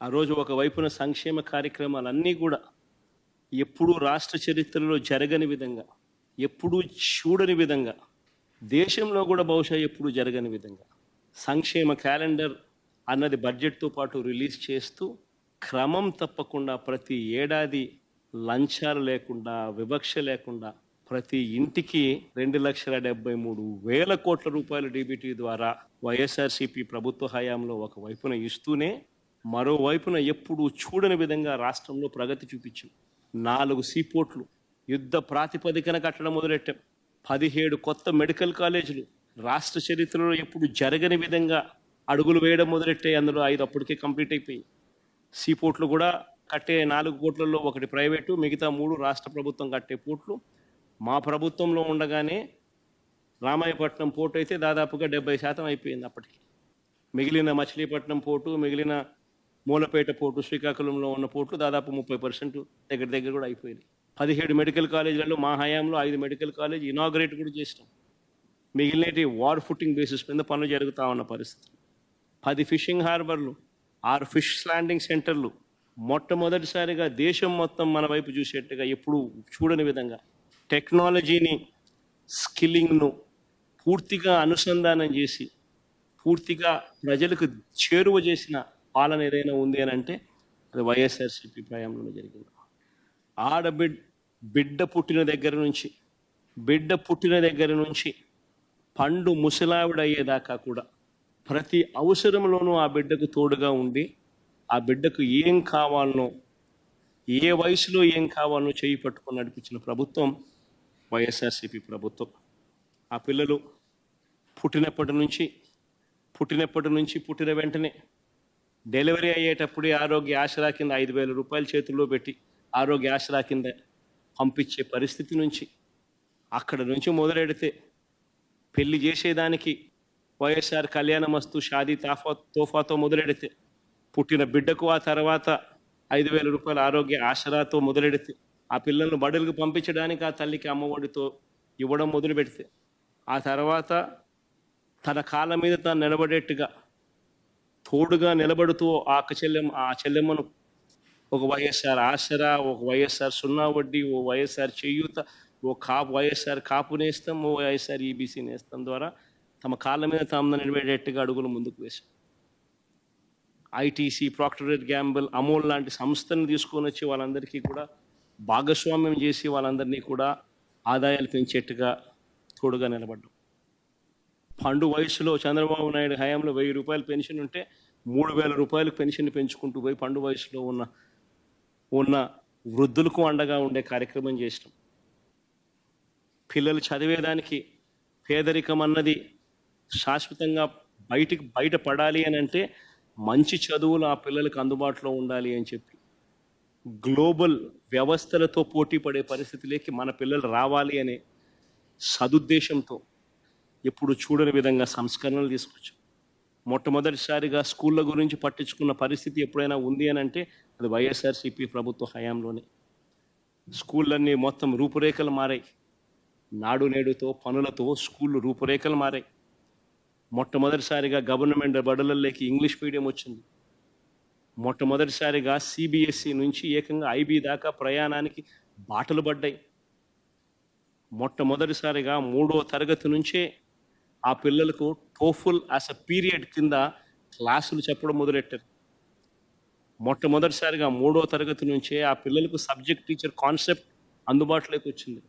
ఆ రోజు ఒకవైపున సంక్షేమ కార్యక్రమాలన్నీ కూడా ఎప్పుడూ రాష్ట్ర చరిత్రలో జరగని విధంగా ఎప్పుడూ చూడని విధంగా దేశంలో కూడా బహుశా ఎప్పుడూ జరగని విధంగా సంక్షేమ క్యాలెండర్ అన్నది బడ్జెట్తో పాటు రిలీజ్ చేస్తూ క్రమం తప్పకుండా ప్రతి ఏడాది లంచాలు లేకుండా వివక్ష లేకుండా ప్రతి ఇంటికి రెండు లక్షల డెబ్బై మూడు వేల కోట్ల రూపాయల డీబీటీ ద్వారా వైఎస్ఆర్సీపీ ప్రభుత్వ హయాంలో ఒకవైపున ఇస్తూనే మరోవైపున ఎప్పుడూ చూడని విధంగా రాష్ట్రంలో ప్రగతి చూపించాం నాలుగు సీపోర్ట్లు యుద్ధ ప్రాతిపదికన కట్టడం మొదలెట్టాం. పదిహేడు కొత్త మెడికల్ కాలేజీలు రాష్ట్ర చరిత్రలో ఎప్పుడు జరగని విధంగా అడుగులు వేయడం మొదలెట్టాయి. అందులో ఐదు అప్పటికే కంప్లీట్ అయిపోయి సీపోర్ట్లు కూడా కట్టే నాలుగు కోట్లలో ఒకటి ప్రైవేటు మిగతా మూడు రాష్ట్ర ప్రభుత్వం కట్టే పోర్ట్లు. మా ప్రభుత్వంలో ఉండగానే రామాయపట్నం పోర్టు అయితే దాదాపుగా డెబ్బై శాతం అయిపోయింది అప్పటికి. మిగిలిన మచిలీపట్నం పోర్టు మిగిలిన మూలపేట పోర్టు శ్రీకాకుళంలో ఉన్న పోర్టులు దాదాపు ముప్పై పర్సెంట్ దగ్గర దగ్గర కూడా అయిపోయింది పదిహేడు మెడికల్ కాలేజీలలో మా హయాంలో ఐదు మెడికల్ కాలేజ్ ఇనాగ్రేట్ కూడా చేసినాం. మిగిలినటి వార్ ఫుటింగ్ బేసిస్ మీద పనులు జరుగుతూ ఉన్న పరిస్థితి. పది ఫిషింగ్ హార్బర్లు ఆరు ఫిష్ ల్యాండింగ్ సెంటర్లు మొట్టమొదటిసారిగా దేశం మొత్తం మన వైపు చూసేట్టుగా ఎప్పుడు చూడని విధంగా టెక్నాలజీని స్కిల్లింగ్ను పూర్తిగా అనుసంధానం చేసి పూర్తిగా ప్రజలకు చేరువ చేసిన పాలన ఏదైనా ఉంది అని అంటే అది వైఎస్ఆర్సీపీ ప్రయాణంలో జరిగింది. ఆడబిడ్ బిడ్డ పుట్టిన దగ్గర నుంచి బిడ్డ పుట్టిన దగ్గర నుంచి పండు ముసలావిడయ్యేదాకా కూడా ప్రతి అవసరంలోనూ ఆ బిడ్డకు తోడుగా ఉండి ఆ బిడ్డకు ఏం కావాలనో ఏ వయసులో ఏం కావాలనో చేయి పట్టుకొని నడిపించిన ప్రభుత్వం వైఎస్ఆర్సీపీ ప్రభుత్వం. ఆ పిల్లలు పుట్టినప్పటి నుంచి పుట్టినప్పటి నుంచి పుట్టిన వెంటనే డెలివరీ అయ్యేటప్పుడు ఆరోగ్య ఆసరా కింద ఐదు వేల రూపాయలు చేతుల్లో పెట్టి ఆరోగ్య ఆసరా కింద పంపించే పరిస్థితి నుంచి అక్కడ నుంచి మొదలెడితే పెళ్ళి చేసేదానికి వైఎస్ఆర్ కళ్యాణమస్తు షాదీ తాఫా తోఫాతో మొదలెడితే పుట్టిన బిడ్డకు ఆ తర్వాత ఐదు వేల రూపాయల ఆరోగ్య ఆసరాతో మొదలెడితే ఆ పిల్లలను బడులకు పంపించడానికి ఆ తల్లికి అమ్మఒడితో ఇవ్వడం మొదలు పెడితే ఆ తర్వాత తన కాళ్ళ మీద తాను నిలబడేట్టుగా తోడుగా నిలబడుతూ ఆ చెల్లెమ్మ ఆ చెల్లెమ్మను ఒక వైఎస్ఆర్ ఆసరా ఒక వైఎస్ఆర్ సున్నా వడ్డీ ఓ వైఎస్ఆర్ చేయూత ఓ కాపు వైఎస్ఆర్ కాపు నేస్తం ఓ వైఎస్ఆర్ ఈబీసీ నేస్తం ద్వారా తమ కాళ్ళ మీద తాము నిలబడేట్టుగా అడుగులు ముందుకు వేశాం. ఐటీసీ ప్రాక్టరేట్ గ్యాంబుల్ అమూల్ లాంటి సంస్థను తీసుకొని వచ్చి వాళ్ళందరికీ కూడా భాగస్వామ్యం చేసి వాళ్ళందరినీ కూడా ఆదాయాలు పెంచేట్టుగా తోడుగా నిలబడ్డాం. పండు వయసులో చంద్రబాబు నాయుడు హయాంలో వెయ్యి రూపాయలు పెన్షన్ ఉంటే మూడు వేల రూపాయలు పెన్షన్ పెంచుకుంటూ పోయి పండు వయసులో ఉన్న ఉన్న వృద్ధులకు అండగా ఉండే కార్యక్రమం చేసినాం. పిల్లలు చదివేదానికి పేదరికం అన్నది శాశ్వతంగా బయటికి బయట పడాలి అని అంటే మంచి చదువులు ఆ పిల్లలకు అందుబాటులో ఉండాలి అని చెప్పి గ్లోబల్ వ్యవస్థలతో పోటీ పడే పరిస్థితిలోకి మన పిల్లలు రావాలి అనే సదుద్దేశంతో ఎప్పుడు చూడని విధంగా సంస్కరణలు తీసుకొచ్చాం. మొట్టమొదటిసారిగా స్కూళ్ళ గురించి పట్టించుకున్న పరిస్థితి ఎప్పుడైనా ఉంది అని అంటే అది వైఎస్ఆర్సీపీ ప్రభుత్వ హయాంలోనే. స్కూళ్ళన్నీ మొత్తం రూపురేఖలు మారాయి. నాడు నేడుతో పనులతో స్కూళ్ళు రూపురేఖలు మారాయి. మొట్టమొదటిసారిగా గవర్నమెంట్ బడులలోకి ఇంగ్లీష్ మీడియం వచ్చింది. మొట్టమొదటిసారిగా సిబిఎస్ఈ నుంచి ఏకంగా ఐబీ దాకా ప్రయాణానికి బాటలు పడ్డాయి. మొట్టమొదటిసారిగా మూడో తరగతి నుంచే ఆ పిల్లలకు టోఫుల్ యాజ్ అ పీరియడ్ కింద క్లాసులు చెప్పడం మొదలెట్టారు. మొట్టమొదటిసారిగా మూడో తరగతి నుంచే ఆ పిల్లలకు సబ్జెక్ట్ టీచర్ కాన్సెప్ట్ అందుబాటులోకి వచ్చింది.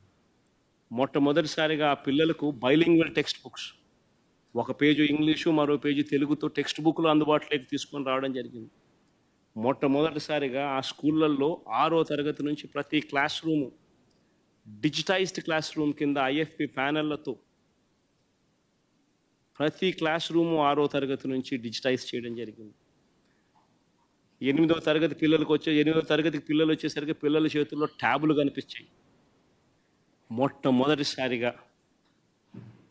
మొట్టమొదటిసారిగా ఆ పిల్లలకు బైలింగ్వల్ టెక్స్ట్ బుక్స్ ఒక పేజీ ఇంగ్లీషు మరో పేజీ తెలుగుతో టెక్స్ట్ బుక్లు అందుబాటులోకి తీసుకొని రావడం జరిగింది. మొట్టమొదటిసారిగా ఆ స్కూళ్ళల్లో ఆరో తరగతి నుంచి ప్రతి class room digitised class room కింద ఐఎఫ్పి ప్యానెళ్ళతో ప్రతి క్లాస్ రూము ఆరో తరగతి నుంచి డిజిటైజ్ చేయడం జరిగింది. ఎనిమిదో తరగతి పిల్లలకు వచ్చే ఎనిమిదో తరగతికి పిల్లలు వచ్చేసరికి పిల్లల చేతుల్లో ట్యాబులు కనిపించాయి. మొట్టమొదటిసారిగా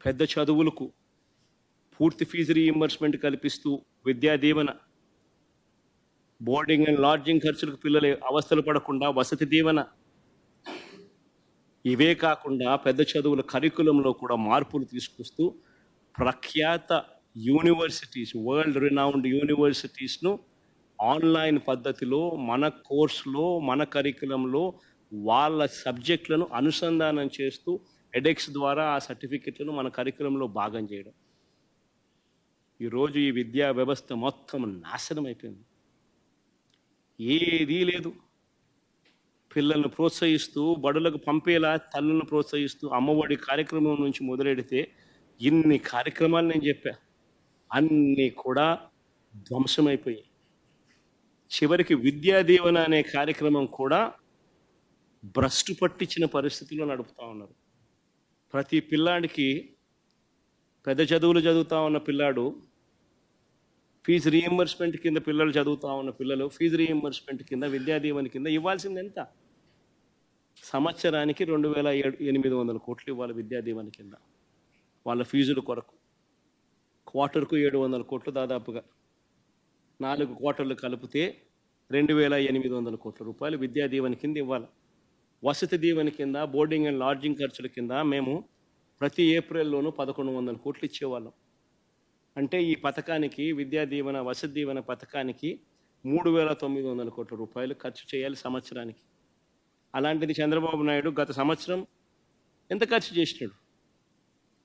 పెద్ద చదువులకు పూర్తి ఫీజు రీఇంబర్స్మెంట్ కల్పిస్తూ Vidya Deevena boarding and lodging ఖర్చులకు పిల్లలు అవస్థలు పడకుండా వసతి దీవెన. ఇవే కాకుండా పెద్ద చదువుల కరికులంలో కూడా మార్పులు తీసుకొస్తూ ప్రఖ్యాత యూనివర్సిటీస్ వరల్డ్ రినౌండ్ యూనివర్సిటీస్ను ఆన్లైన్ పద్ధతిలో మన కోర్సులో మన కరికులంలో వాళ్ళ సబ్జెక్టులను అనుసంధానం చేస్తూ ఎడెక్స్ ద్వారా ఆ సర్టిఫికెట్లను మన కరికులంలో భాగం చేయడం. ఈరోజు ఈ విద్యా వ్యవస్థ మొత్తం నాశనం అయిపోయింది ఏదీ లేదు. పిల్లలను ప్రోత్సహిస్తూ బడులకు పంపేలా తల్లులను ప్రోత్సహిస్తూ అమ్మఒడి కార్యక్రమం నుంచి మొదలెడితే ఇన్ని కార్యక్రమాలు నేను చెప్పా. అన్నీ కూడా ధ్వంసమైపోయాయి. చివరికి విద్యా దీవెన అనే కార్యక్రమం కూడా భ్రష్టు పట్టించిన పరిస్థితిలో నడుపుతా ఉన్నారు. ప్రతి పిల్లాడికి పెద్ద చదువులు చదువుతా ఉన్న పిల్లాడు ఫీజు రీఎంబర్స్మెంట్ కింద పిల్లలు చదువుతూ ఉన్న పిల్లలు ఫీజు రీఎంబర్స్మెంట్ కింద విద్యా దీవెన కింద ఇవ్వాల్సింది ఎంత? సంవత్సరానికి రెండు వేల ఏడు ఎనిమిది వందల కోట్లు ఇవ్వాలి విద్యా దీవెన కింద. వాళ్ళ ఫీజుల కొరకు. క్వార్టర్కు ఏడు వందల కోట్లు దాదాపుగా. నాలుగు క్వార్టర్లు కలిపితే రెండు వేల ఎనిమిది వందల కోట్ల రూపాయలు విద్యా దీవెన కింద ఇవ్వాలి. వసతి దీవెన కింద బోర్డింగ్ అండ్ లాడ్జింగ్ ఖర్చుల కింద మేము ప్రతి ఏప్రిల్లోనూ పదకొండు వందల కోట్లు ఇచ్చేవాళ్ళం. అంటే ఈ పథకానికి విద్యా దీవెన వసతి దీవెన పథకానికి మూడు వేల తొమ్మిది వందల కోట్ల రూపాయలు ఖర్చు చేయాలి సంవత్సరానికి. అలాంటిది చంద్రబాబు నాయుడు గత సంవత్సరం ఎంత ఖర్చు చేసినాడు?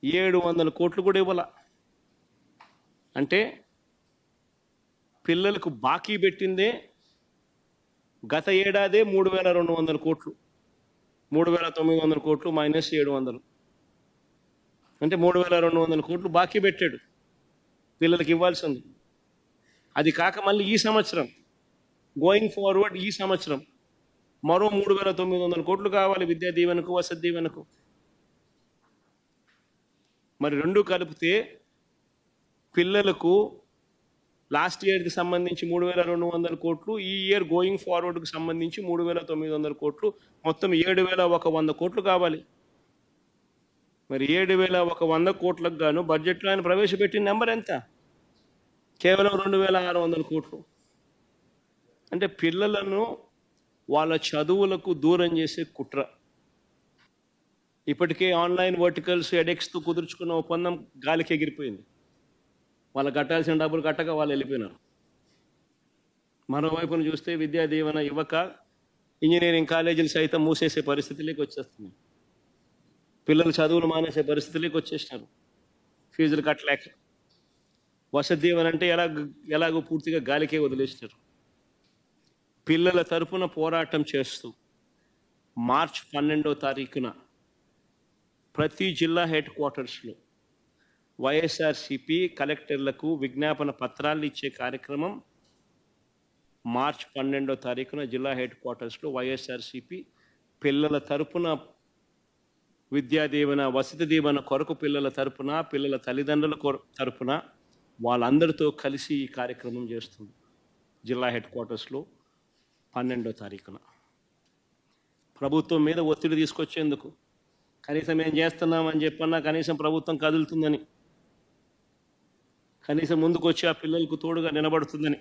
ఏడు వందల కోట్లు కూడా ఇవ్వాల. అంటే పిల్లలకు బాకీ పెట్టిందే గత ఏడాదే మూడు వేల రెండు వందల కోట్లు. మూడు వేల తొమ్మిది వందల కోట్లు మైనస్ ఏడు వందలు అంటే మూడు వేల రెండు వందల కోట్లు బాకీ పెట్టాడు. పిల్లలకి ఇవ్వాల్సింది. అది కాక మళ్ళీ ఈ సంవత్సరం గోయింగ్ ఫార్వర్డ్ ఈ సంవత్సరం మరో మూడు వేల తొమ్మిది వందల కోట్లు కావాలి విద్యా దీవెనకు వసతి దీవెనకు. మరి రెండు కలిపితే పిల్లలకు లాస్ట్ ఇయర్కి సంబంధించి మూడు వేల రెండు వందల కోట్లు ఈ ఇయర్ గోయింగ్ ఫార్వర్డ్కి సంబంధించి మూడు వేల తొమ్మిది వందల కోట్లు మొత్తం ఏడు వేల ఒక వంద కోట్లు కావాలి. మరి ఏడు వేల ఒక వంద కోట్లకు గాను బడ్జెట్లో ఆయన ప్రవేశపెట్టిన నెంబర్ ఎంత? కేవలం రెండు వేల ఆరు వందల కోట్లు. అంటే పిల్లలను వాళ్ళ చదువులకు దూరం చేసే కుట్ర. ఇప్పటికే ఆన్లైన్ వర్టికల్స్ ఎడెక్స్తో కుదుర్చుకున్న ఒప్పందం గాలికి ఎగిరిపోయింది. వాళ్ళు కట్టాల్సిన డబ్బులు కట్టక వాళ్ళు వెళ్ళిపోయినారు. మరోవైపున చూస్తే విద్యా దీవెన ఇవ్వక ఇంజనీరింగ్ కాలేజీలు సైతం మూసేసే పరిస్థితిలోకి వచ్చేస్తున్నాయి. పిల్లలు చదువులు మానేసే పరిస్థితిలోకి వచ్చేసినారు. ఫీజులు కట్టలేక. వసతి దీవెన అంటే ఎలా ఎలాగో పూర్తిగా గాలికే వదిలేసినారు. పిల్లల తరపున పోరాటం చేస్తూ మార్చ్ పన్నెండో తారీఖున ప్రతి జిల్లా హెడ్ క్వార్టర్స్లో వైఎస్ఆర్సిపి కలెక్టర్లకు విజ్ఞాపన పత్రాలు ఇచ్చే కార్యక్రమం మార్చ్ పన్నెండో తారీఖున జిల్లా హెడ్ క్వార్టర్స్లో వైఎస్ఆర్సిపి పిల్లల తరపున విద్యా దీవెన వసతి దీవెన కొరకు పిల్లల తరపున పిల్లల తల్లిదండ్రుల కొర తరపున వాళ్ళందరితో కలిసి ఈ కార్యక్రమం చేస్తుంది జిల్లా హెడ్ క్వార్టర్స్లో పన్నెండో తారీఖున. ప్రభుత్వం మీద ఒత్తిడి తీసుకొచ్చేందుకు కనీసం ఏం చేస్తున్నామని చెప్పన్నా కనీసం ప్రభుత్వం కదులుతుందని. కనీసం ముందుకు వచ్చి ఆ పిల్లలకు తోడుగా నిలబడుతుందని.